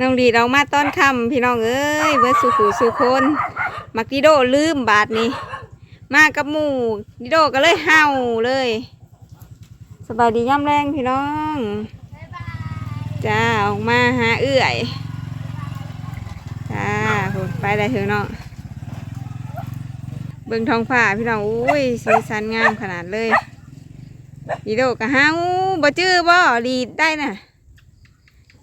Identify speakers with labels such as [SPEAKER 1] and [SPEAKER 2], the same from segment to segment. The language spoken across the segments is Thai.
[SPEAKER 1] น้องดีเรามาต้อนคำพี่น้องเอ้ยเบิร์สุขูสุคนมักดิโดลืมบาทนี้มากับหมู่ดิโดก็เลยเห่าเลย สบายดีย่ำแรงพี่น้องจ้าออกมาหาเอื่อยจ้าไปได้เถอะน้องเบิ่งทองฟ้าพี่น้องอุ้ยสีสันงามขนาดเลยดิโดก็เห่าบ่จื้อบ่ดีได้น่ะ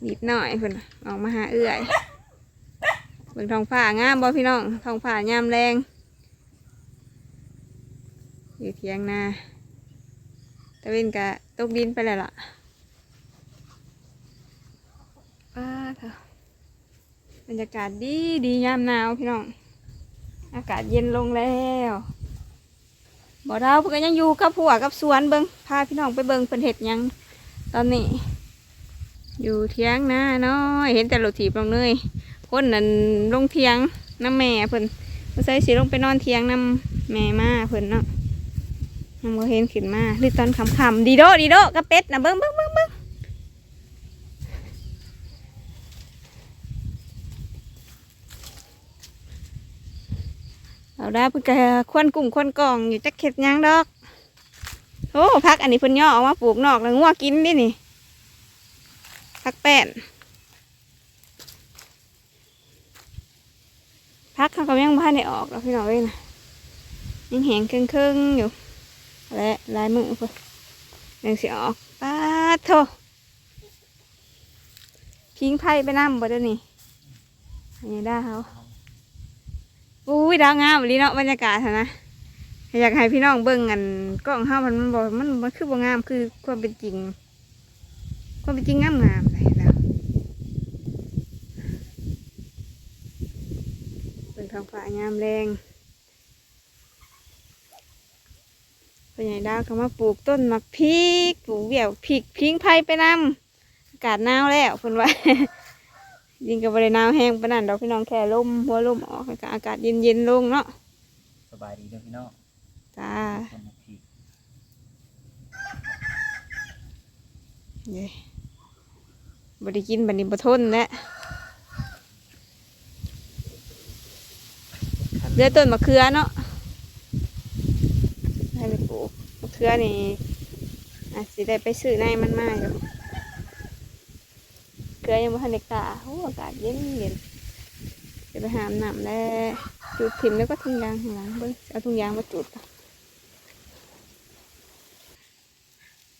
[SPEAKER 1] นิดหน่อยเพิ่นน่ะออกมาหาเอื้อยเบิ่งทองฟ้างามบ่พี่น้องทองฟ้ายามแรงอยู่เทียงนาตะเวนกะตกดินไปแล้วล่ะป้าเถอะบรรยากาศดีดียามหนาวพี่น้อง อากาศเย็นลงแล้วบ่ดาวเพิ่นก็ยังอยู่กับผัวกับสวนเบิ่งพาพี่น้องไปเบิ่งเพิ่นเฮ็ดยังตอนนี้ อยู่เทียงนาน้อยเห็นแต่รถถีบลงเลยคนนั้นลงเทียงน้ำแม่เพิ่นบ่ใส่สิลงไปนอนเทียงน้ำแม่มาเพิ่นเนาะยังบ่เห็นขึ้นมาหรือตอนค่ำดีโดดีโดกระเป็ดนะเบิ่งเบิ่งเบิ่งเบิ่งเอาได้เพิ่นก็ควนกุ้งควนกองอยู่จักเข็ดยังดอกโอ้พักอันนี้เพิ่นย่อออกมาปลูกนอกแล้วงัวกินดินี่ พักแป้นพักเขาก็ยังบ้านได้ออกแล้วพี่น้องเอ้ยนะยังแหงเครึ่งๆอยู่และลายมือเพิ่นยังสิออกป้าโถพิงไพ่ไปน้ำบ่เด้อนี่อันนี้ได้เขาอุ้ยดาวงามเลยเนาะบรรยากาศนะอยากให้พี่น้องเบิ่งกันกล้องเฮามันมันบ่มันมันคือบ่งามคือความเป็นจริง ความเป็นจริงงามงามเลยแล้วเป็นท้องฟ้างามแรงเป็นใหญ่ดาวเขามาปลูกต้นหมักพริกปลูกเบี่ยวพริกพิงไผ่ไปนำอากาศหนาวแล้วคนว่ายิงกับบริหนาวแห้งปานนั้นดอกพี่น้องแค่ลมหัวลมออกแล้วก็อากาศเย็นเย็นๆลงเนาะ
[SPEAKER 2] สบายดีเด้อพี่น้อง
[SPEAKER 1] จ้า
[SPEAKER 2] คนมาพีก
[SPEAKER 1] เย้ บริกินบันนี้บ่ทนแล้วเดือต้นมะเขือเนาะให้ไปปลูกมะเขือนี่อาจสิได้ไปซื้อในมันมาอยู่เกลือยังบ่ทันได้กล้าโอ้อากาศเย็นเย็นจะไปหามน้ำแล้วจุดถิ่มแล้วก็ทุ่งยางข้างหลังเบิ่งเอาทุ่งยางมาจุด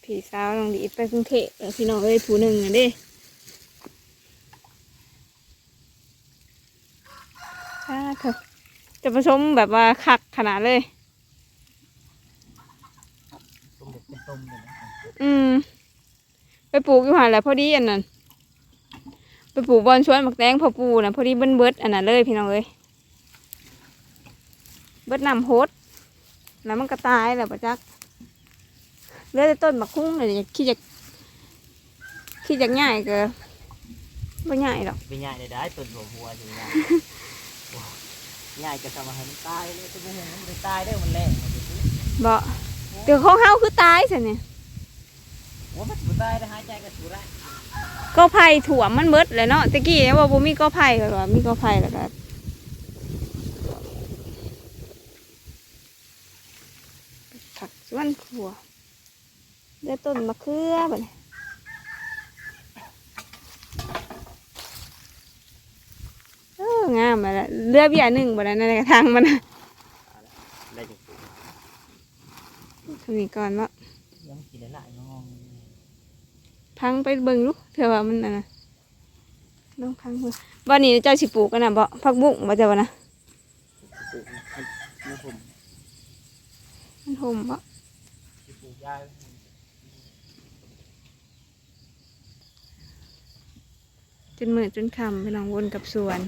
[SPEAKER 1] พี่สาวน้องดีดไปกรุงเทพแล้วพี่น้องเอ้ยผู้หนึ่งอะเดิ ถ้าเถอะจะผสมแบบว่าคักขนาดเลย
[SPEAKER 2] ต้มเด็ดเป็นต้มเลยนะ
[SPEAKER 1] อืม ไปปลูกอยู่หันแหละพอดีอันนั้น ไปปลูกบอนชวนหมักแตงพอปูนะพอดีเบิ้นเบิดอันนั้นเลยพี่น้องเอ้ยเบิดนำโฮดแล้วมันก็ตายแล้วปะจักเหลือแต่ต้นบักคุ้งเลยอยากขี้จากขี้จากง่ายก็ไม่ง่ายหรอก
[SPEAKER 2] เป็นง่ายได้ได้ต้นหัวหัวสิง่าย ง่ายจะทำอาหารตายเลยตัวหัวมันไม่ตายได้อมันแรงมันจะซื้อ
[SPEAKER 1] บ่เดี๋ยวของเฮาคือตายสิเนี่ย
[SPEAKER 2] หัวมันไม่ตายได้หายใจก็สูไร
[SPEAKER 1] ก็ไผ่ถั่วมมันเบิดเลยเนาะตะกี้เนี่ยว่าบ่มีก็ไผ่ก็ว่ามีก็ไผ่แล้วก็ผักสวนครัวเดือต้นมะเขือบัดนี้เออ งามมาละเรือเบี้ยหนึ่งบัดนั้นในกระทางมันน่ะ
[SPEAKER 2] ได้จะปลูก
[SPEAKER 1] เท่านี้ก่อนว่า
[SPEAKER 2] ยังกินได้หลายงอง
[SPEAKER 1] พังไปเบิ่งลูกเถอะว่ามันน่ะนะลองพังเบิ่งวันนี้เจ้าสิปลูกกันน่ะบ่ผักบุ้งบ่เจ้าว่านะ
[SPEAKER 2] ปลูกมันผม
[SPEAKER 1] มันห่มบ่
[SPEAKER 2] ปลูกยา
[SPEAKER 1] จนมืดจนค่ำไปลองวนกับสวน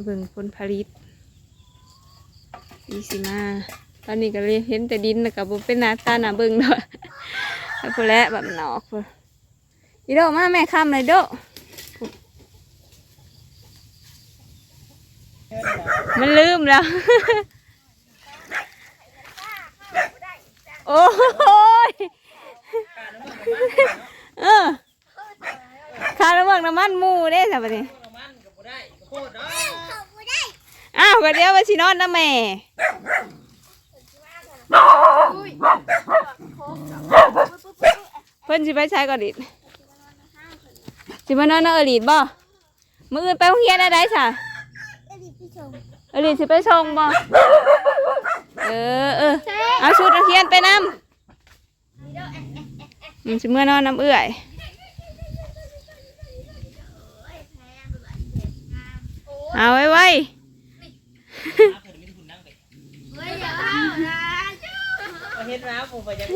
[SPEAKER 1] มาเบิ่งผลผลิตปีสิมา ตอนนี้ก็เลยเห็นแต่ดินแล้วก็บ่เป็นหน้าตาหน้าเบิ่งเนาะแล้วพอแล้วแบบนออกพุ่นอีโดมาแม่ค่ำเลยโดมันลืมแล้ว โอ้ยเออค่ะาน้ำมันน้ำมันมูเด้สับปะนี่
[SPEAKER 2] น้มันก็บ่ได้ก็โคตรเนาะ
[SPEAKER 1] อ้าวก็เดี๋ยวว่าสินอนนะแม่เพิ่นสิไปใช้ก่อนดิสิมานอนนอลีดบ่มื้ออื่นไปโรงเรียนอะไรซะอลีดสิไปส่งบ่เออเออเอาชุดนักเรียนไปนำมันสิเมื่อนอนน้ำเอื้อยเอาไว้ไว้
[SPEAKER 2] เฮ็ดน้ำผมไปจัง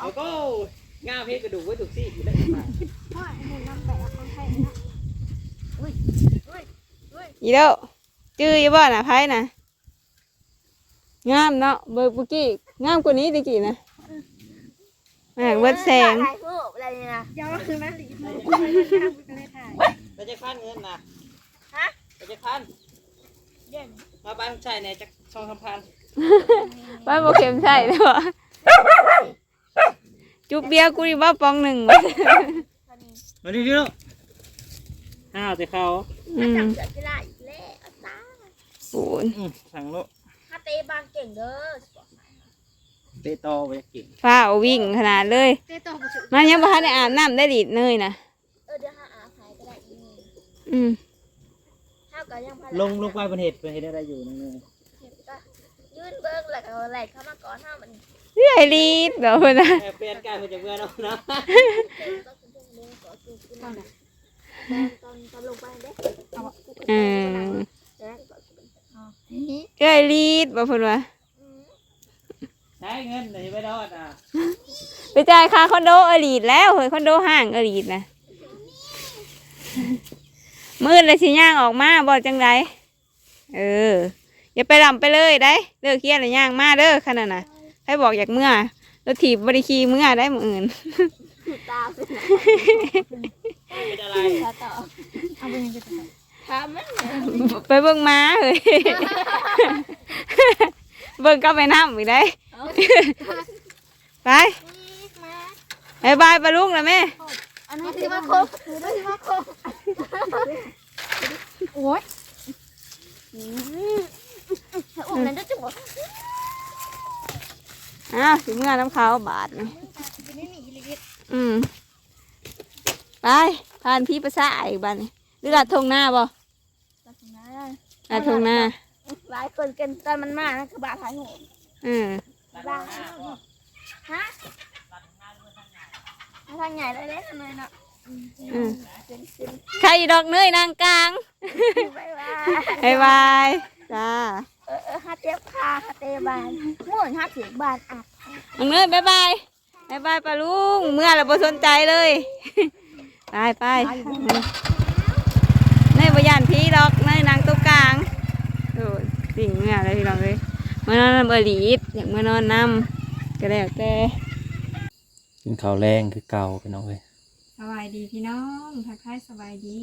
[SPEAKER 2] แล้วก็ง่ามเพชรกระดูกไว้ถูกซี่อยู่ได้มา
[SPEAKER 1] อีเด้อจื้ออยู่บ่น่ะไผน่ะงามเนาะเบิกเมื่อกี้งามกว่านี้ตะกี้นะ แม่งเบิดแสง
[SPEAKER 3] ถ่ายรูปอะไรเนี่ยนะยาวคือนะ
[SPEAKER 2] เราจะพันเงินนะ
[SPEAKER 3] ฮะ
[SPEAKER 2] เราจะพัน
[SPEAKER 3] เย็น
[SPEAKER 2] มาบ้านใช่เนี่ยจะสองสามพัน
[SPEAKER 1] บ้านบ่เข็มใช่เด้อจุบเบียร์กูดิบ่ปองหนึ่งวะ
[SPEAKER 2] มาดิดิลูกอ้าวแต่เขา
[SPEAKER 1] อืม
[SPEAKER 3] จับเสือกีฬาอีกแล้วตา
[SPEAKER 1] ปูน
[SPEAKER 2] อืมสั่งลูก
[SPEAKER 3] ถ้าเตะบางเก่งเด้อ
[SPEAKER 2] เตะตอไปกิน
[SPEAKER 1] ฟ้าเอาวิ่งขนาดเลย
[SPEAKER 3] เตะต่อไปสุด
[SPEAKER 1] มันยังบ่ทันได้อาบน้ำได้ดีดเนยนะ
[SPEAKER 3] เออเดี๋ยวหาอาภายก็ได้อีก
[SPEAKER 1] อืม
[SPEAKER 3] เท่ากับยังพา
[SPEAKER 2] ลงลงไปบนเห็ดบนเห็ดอะไรอยู่นั่นเลย
[SPEAKER 3] ก็ยื่นเบิ้งแล้วก็ไหลเข้ามาก่อนถ้ามัน
[SPEAKER 1] เรื่อยลีดเดี๋ยวเพิ่นนะ
[SPEAKER 2] แอบเปลี่ยนกายมาจากเมื่อเนาะนะ
[SPEAKER 3] ก็คือเรื่องเลี้ยงก่อจูบนะตอนตอนลงไปเด้
[SPEAKER 1] อืม
[SPEAKER 3] แล้วก็จูบ
[SPEAKER 1] เรื่อยลีดบ่เพิ่นว่า
[SPEAKER 2] ใช้เงินเลยไม่รอดอะ
[SPEAKER 1] ไปจ่ายค่าคอนโดอลีดแล้วเฮ้ยคอนโดห้างอลีดนะมืดเลยสิย่างออกมาบ่จังไดเออ อย่าไปลำไปเลยได้เลิกเครียดเลยย่างมาเด้อขนาดน่ะให้บอกอยากเมื่อรถถีบบริคีเมื่อได้มืออื่น
[SPEAKER 3] ตาเป็น
[SPEAKER 2] เป็นอะไร
[SPEAKER 3] ต่อเอาไปยังไงถามมัน
[SPEAKER 1] ไปเบิ่งม้าเฮ้ยเบิ่งก็ไปน้ำอีกได้ ไป
[SPEAKER 3] มา
[SPEAKER 1] บายบายปลาลุงนะแม่
[SPEAKER 3] อันนี้ถือมาครบถือได้ถือมาครบโอ้ยอุ้มนั่นจะจุก
[SPEAKER 1] อ้าวสิเมื่อน้ำเขาบาทนี่อืม ไปทานพี่ภาษาอีกบ้านนี่หรือลัดทงหน้าบ่ลัดทงหน้า
[SPEAKER 3] หลายคนกันตอนมันมานะคือบาถ่ายหู
[SPEAKER 1] อืม
[SPEAKER 3] บาฮะทางใหญ่เลยเล็กเลยเนาะ
[SPEAKER 1] อืม
[SPEAKER 3] เป็นเป็น
[SPEAKER 1] ใครดอกเนยนางกลาง
[SPEAKER 3] บายบาย
[SPEAKER 1] บายบายจ้า
[SPEAKER 3] เออเออฮัตเจ็บขาฮัตเตบานม่วนฮัตถึงบานอะ
[SPEAKER 1] น้องเนยบายบายบายบายปลาลุงเมื่อเราบ่สนใจเลยไปไปเนยบ่ยานพี่ดอกเนยนางตัวกลางโอ้ยสิ่งเมื่อเลยพี่น้องเลยเมื่อนอนนำเอลีดอยากเมื่อนอนนำก็แล้วแต่
[SPEAKER 2] กินข้าวแรงคือเก่าไปน้องเลย
[SPEAKER 1] สบายดีพี่น้องทักทายสบายดี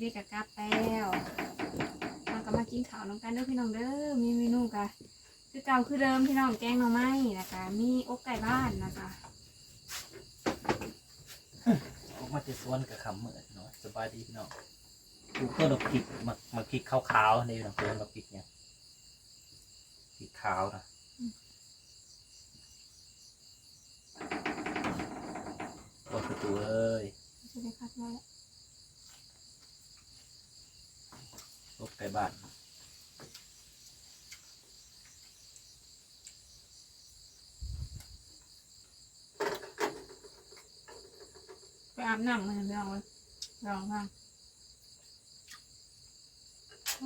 [SPEAKER 1] เด็กๆกับกลับแล้วเราก็มากินข้าวน้องกันเด้อพี่น้องเด้อมีเมนูกะคือเก่าคือเดิมพี่น้องแกงหน่อไม้นะคะมีอกไก่บ้านนะคะ
[SPEAKER 2] ออกมาจะสวนกับคำเหมือนเนาะสบายดีพี่น้องดูก็ดอกพริกมามาพริกขาวๆนี่น้องเพื่อนดอกพริกเนี่ย พริกขาวนะโอ้ประตูเอ้ย
[SPEAKER 1] จะได้คัดไว้
[SPEAKER 2] ลูกไก่บ้าน
[SPEAKER 1] ไปอาบน้ำมาพี่น้องเลยลองฟัง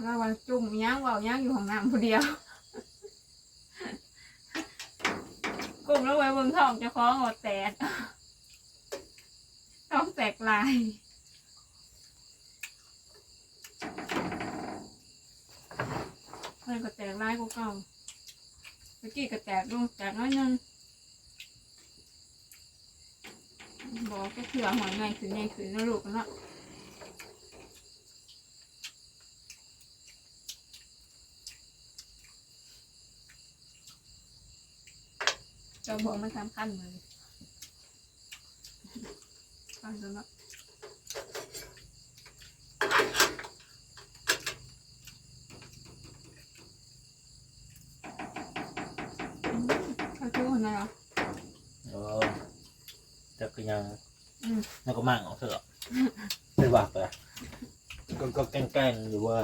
[SPEAKER 1] แล้ววันจุ่มย่างเว่าย่างอยู่ห้องน้ำผู้เดียว กลุ่มแล้วไว้เบิ่งท้องจะคล้องหดแตกท้องแตกลายเพิ่นก็แตกลายกว่าเก่าเมื่อกี้ก็แตกลงแตกน้อยนึงบอกก็เถื่อหอยใหญ่ขึ้นใหญ่ขึ้นนะลูกนาะ
[SPEAKER 4] จะบอกมันสำคัญเลยฟังจนแบบเขาชูคนไหนเหรอ
[SPEAKER 2] เออแต่ก็ยัง
[SPEAKER 4] อืม
[SPEAKER 2] มันก็มั่งเอาเถอะไม่ว่าไปก็ก็แกล้งๆอยู่เว่า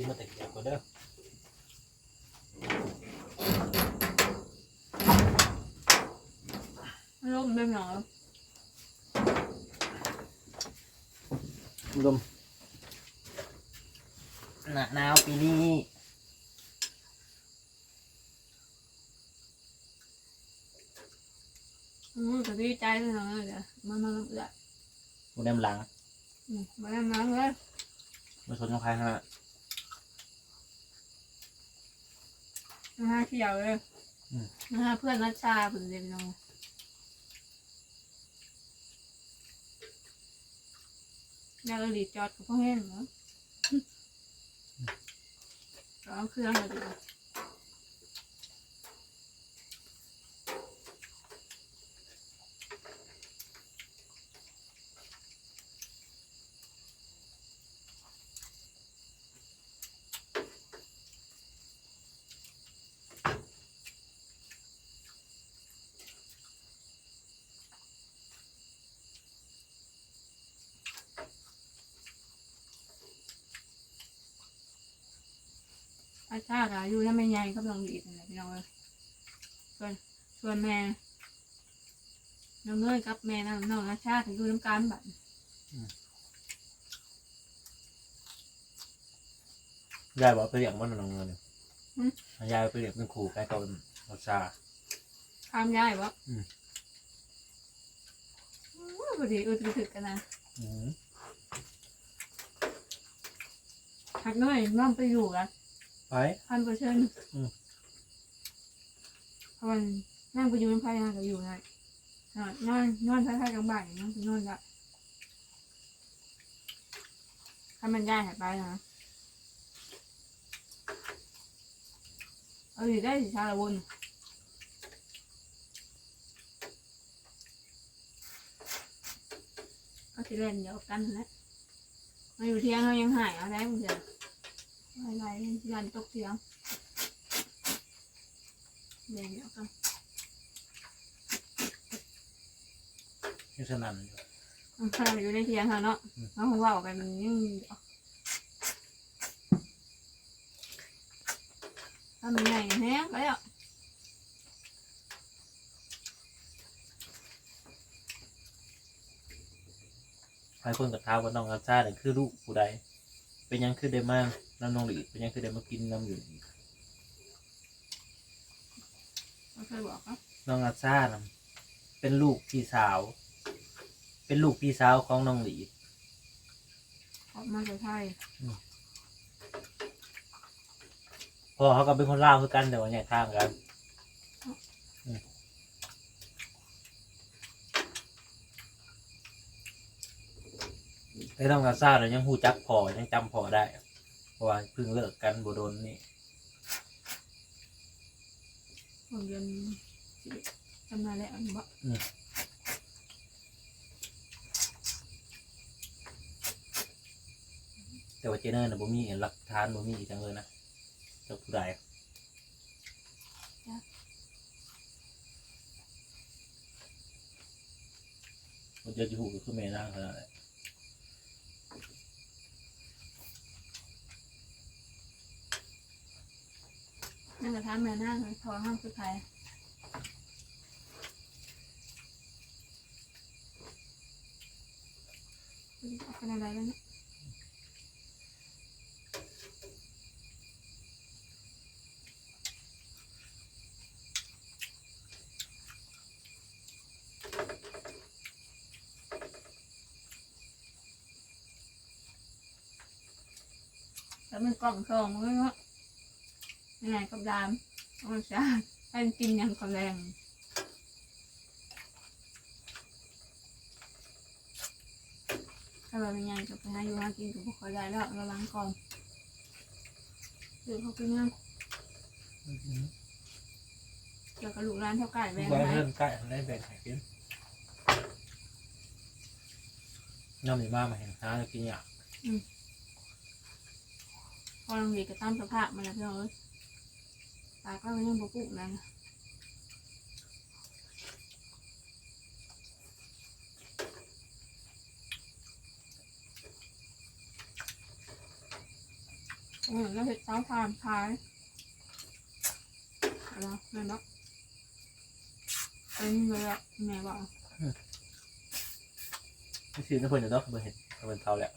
[SPEAKER 2] ยืมมาแต่เกียบก็เด้อ
[SPEAKER 4] ไม่รู้มันเป็นหรอ
[SPEAKER 2] ลมหนาหนาวปีนี้
[SPEAKER 4] อืมก็ดีใจเลยเนาะเดี๋ยวมันมันเอือด
[SPEAKER 2] มูแนมหลัง
[SPEAKER 4] อืมมาแล้วมาเลย
[SPEAKER 2] มาชนกับใครฮะ
[SPEAKER 4] มาหาเที่ยวเลยมาหาเพื่อนนัดชาเพิ่นเรียนเนาะแล้วเราดีจอดกับพ่อแห้งเนาะเอาเครื่องมาดีกว่า อาชาติอะอยู่แล้วไม่ใหญ่ก็ลองดีดอะไรพี่น้องเลยส่วนส่วนแม่น้องเนยกับแม่น้องน้องอาชาติอยู่น้ำกันบัด
[SPEAKER 2] ยายบอกไปเรียกมันน้องเงินยายไปเรียกเป็นครูใกล้กับรสชา
[SPEAKER 4] ข้ามย้ายวะ
[SPEAKER 2] อืม
[SPEAKER 4] อู้พอดีอึดถึกกันนะ
[SPEAKER 2] อืม
[SPEAKER 4] หักน้อยน้องไปอยู่ละ
[SPEAKER 2] ไป
[SPEAKER 4] พันเปอร์เซ็นต์
[SPEAKER 2] อืม
[SPEAKER 4] เพราะมันนั่งไปอยู่น้ำพายนั่งก็อยู่ได้นอนนอนนอนท้ายๆกลางบ่ายนั่งไปนอนได้ถ้ามันย้ายหายไปนะเอาอยู่ได้สิชาละวนก็สิเล่นเดียวกันนั่นแหละมาอยู่เที่ยงเขายังหายเอาได้มึงเถอะ อะไรๆยันตกเที่ยงเล่นเดียวกัน
[SPEAKER 2] ยังสนั่นอยู่
[SPEAKER 4] มันพาอยู่ในเที่ยงเขาเนาะ
[SPEAKER 2] อืม
[SPEAKER 4] เขาคงเว่ากันยังถ้ามันใหญ่แห้งไปอะ
[SPEAKER 2] หลายคนกับท้ามว่าน้องรสชาเนี่ยคือลูกผู้ใด เป็นหยังคือได้มาน้ำน้องหลีเป็นหยังคือได้มากินน้ำอยู่นี่
[SPEAKER 4] เขาเคยบอกเขา
[SPEAKER 2] น้องรสชาน่ะเป็นลูกพี่สาว เป็นลูกพี่สาวของน้องหลี
[SPEAKER 4] ออกมาจากไทย
[SPEAKER 2] พ่อเขาก็เป็นคนลาวคือกันแต่ว่าแยกทางกันอืมไอ้น้องรสชาเนี่ยยังหูจักพอยังจำพอได้เพ ราะว่าเพิ่งเลิกกันบโดนนี่
[SPEAKER 4] ผมเรียนสิบเอ็ดจำได้แล้วอันบอก
[SPEAKER 2] แต่ว่าเจเนอร์นะบ่มีหลักฐานบ่มีจังเลยนะจากผู้ใดมันจะอยู่ก็คือแม่นางขนาดนั้น
[SPEAKER 4] นั่นกระทำแม่นั่งพอห้ามคือใครเอาเป็นอะไรแล้วเนี่ยแล้วมันกล่องทองเลยเนาะ ยังไงกับดามเอามาใช้ให้มันกินอย่างกระแรงถ้าเราเป็นยังจะไปหาอยู่หากินกับพวกเขาได้แล้วเราล้างก่อนเดี๋ยวเขากินยังเดี๋ยวกระลูกร้านเท่าไก่แบง
[SPEAKER 2] ว่า
[SPEAKER 4] ไหม
[SPEAKER 2] เริ่มใกล้ได้แบ่งให้กินน้ำมีมามาเห็นหาแล้วกินอยาก
[SPEAKER 4] พอลองดีกับตามสภาพมาแล้วพี่น้อง เอ้ยตาก็ยังบปุกนั่นนะเออแล้วเห็ดเต้าทานทายอะไรนั่นเนาะเป็นเลยอะแม่บอก
[SPEAKER 2] ไม่ซื้อน้ำเพิ่นอยู่เนาะเพิ่นเห็นเพิ่นเท่าแล้ว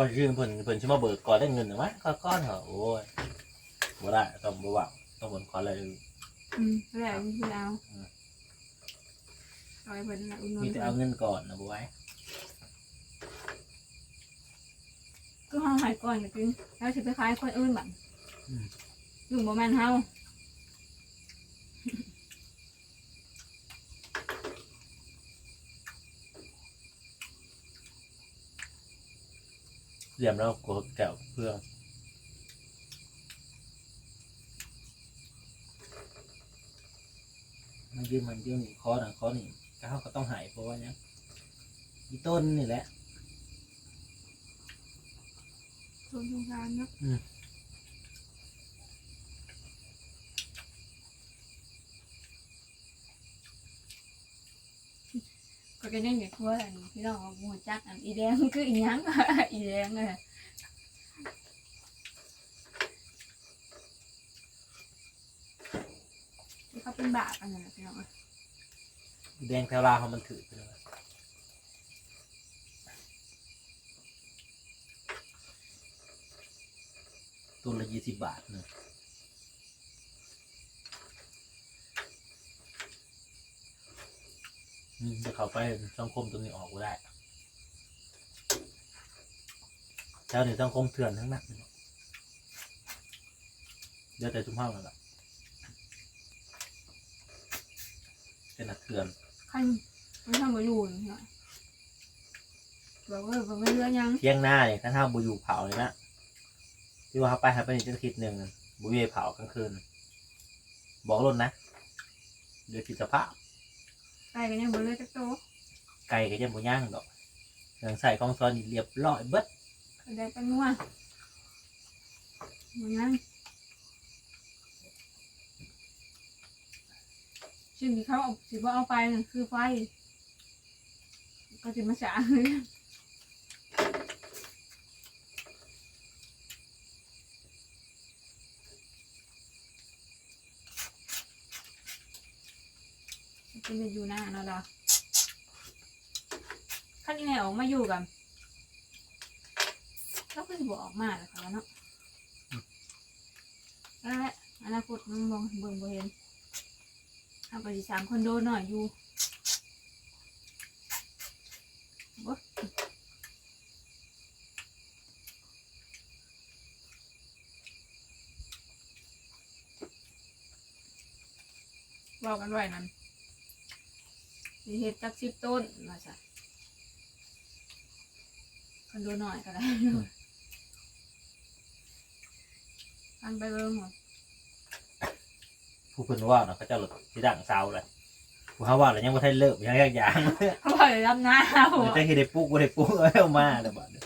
[SPEAKER 2] อนชื่อเพิ่นเพิ่นชื่อมาเบิกก่อนได้เงินหรือวะก็ก้อนเหรอโอ้ยบ่ได้ต้องบ่ว่างต้องบนขอเลย
[SPEAKER 4] อืมแล้วนี่คือเอาเอาไปเพิ่นนะอุ่นน
[SPEAKER 2] มีแต่เอาเงินก่อนนะบ่ไว้
[SPEAKER 4] ก็ห้องหายก่อนนะกินแล้วสิไปขายคนอื่นบัดอยู่บ่แม่นเฮา
[SPEAKER 2] เหลี่ยมแล้วกดแก้วเพื่องมันยืมมันยืมนี่คอนะคอนี่ก็เขาก็ต้องหายเพราะว่าเนี้ยอีต้นนี่แหละ
[SPEAKER 4] โดนสงสารเนาะ
[SPEAKER 2] อืม
[SPEAKER 4] ก็จะได้เนี่ยทั่วอันพี่น้องเอาหมูจักอันอีแดงคืออีหยังอีแดงเลยเขาเป็นบาปอันนั้นะพี่น้องอ้ย
[SPEAKER 2] แดงแถวลาเขามันถือไปเลยตัวละยี่สิบบาทเนอะอืม จะเข้าไปสังคมตรงนี้ออกก็ได้แถวนี้สังคมเถื่อนทั้งนั้นเนาะเดี๋ยวแต่ชุมเฮาแล้วล่ะเป็นนักเถื่อน
[SPEAKER 4] ใครไม่ทำมาอยู่นี่ค่ะบอกว่าบอกไม่เรือยัง
[SPEAKER 2] เที่ยงหน้าเนี่ยถ้าห้ามบูอยู่เผาเลยนะที่ว่าเขาไปหาไปนี่จะคิดหนึ่งบูเย่เผากลางคืน บอกรถนะเดี๋ยวคิดสภาพ
[SPEAKER 4] ไก่กันยังบ่เรือจักโต
[SPEAKER 2] ไก่ก็ยังบูย่างดอกเครื่องใส่ของซอนเรียบร้อยเบิด
[SPEAKER 4] ก็ได้เป็นนัวบ่ยังสิ่งที่เขาเอาสิบ่เอาไปนั่นคือไฟก็จะมาสา เป็นจะอยู่หน้าเนาะดอกขั้นนี้ไงออกมาอยู่กันก็คือบอกออกมาแล้วค่ะเนาะนั่นแหละอนาคตมันมองเบิ่งบ่เห็นเอาไปสิสามคนโดนหน่อยอยู่บอกกันไว้นั่น สิเฮ็ดจักสิบต้นมาจ้ะกันดูหน่อยก็ได้อันไปเบิ่งหมด
[SPEAKER 2] ผู้เพิ่นว่าเนาะเขาเจ้าหลุดที่ดังเซาเลยผู้เขาว่าเลยยังไม่ทันเลิกยังแยกอย่าง
[SPEAKER 4] เขาบอกเลยรับหน้าหัว
[SPEAKER 2] เดี๋ยวจะเห็นได้ปุ๊กบ่ได้ปุ๊กเอามาเดี๋ยวบัดนี้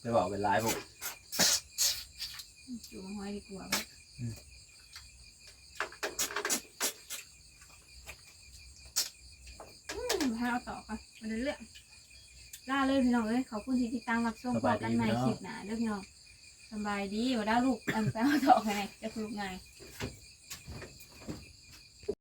[SPEAKER 2] ไปบอกเป็นไลฟ์ผม
[SPEAKER 4] อ ยู่มาห้อยดีกว่าเว้ย
[SPEAKER 2] อืม
[SPEAKER 4] อืมให้เอาต่อก่อนมาเรื่อยๆล่าเลยพี่น้องเอ้ยขอบคุณที่ติดตามรับชมพอกันใหม่คลิปหน้าเด้อพี่น้องสบายดีว่าได้ลูกอันแปลว่าต่อไปไหนจะลูกไง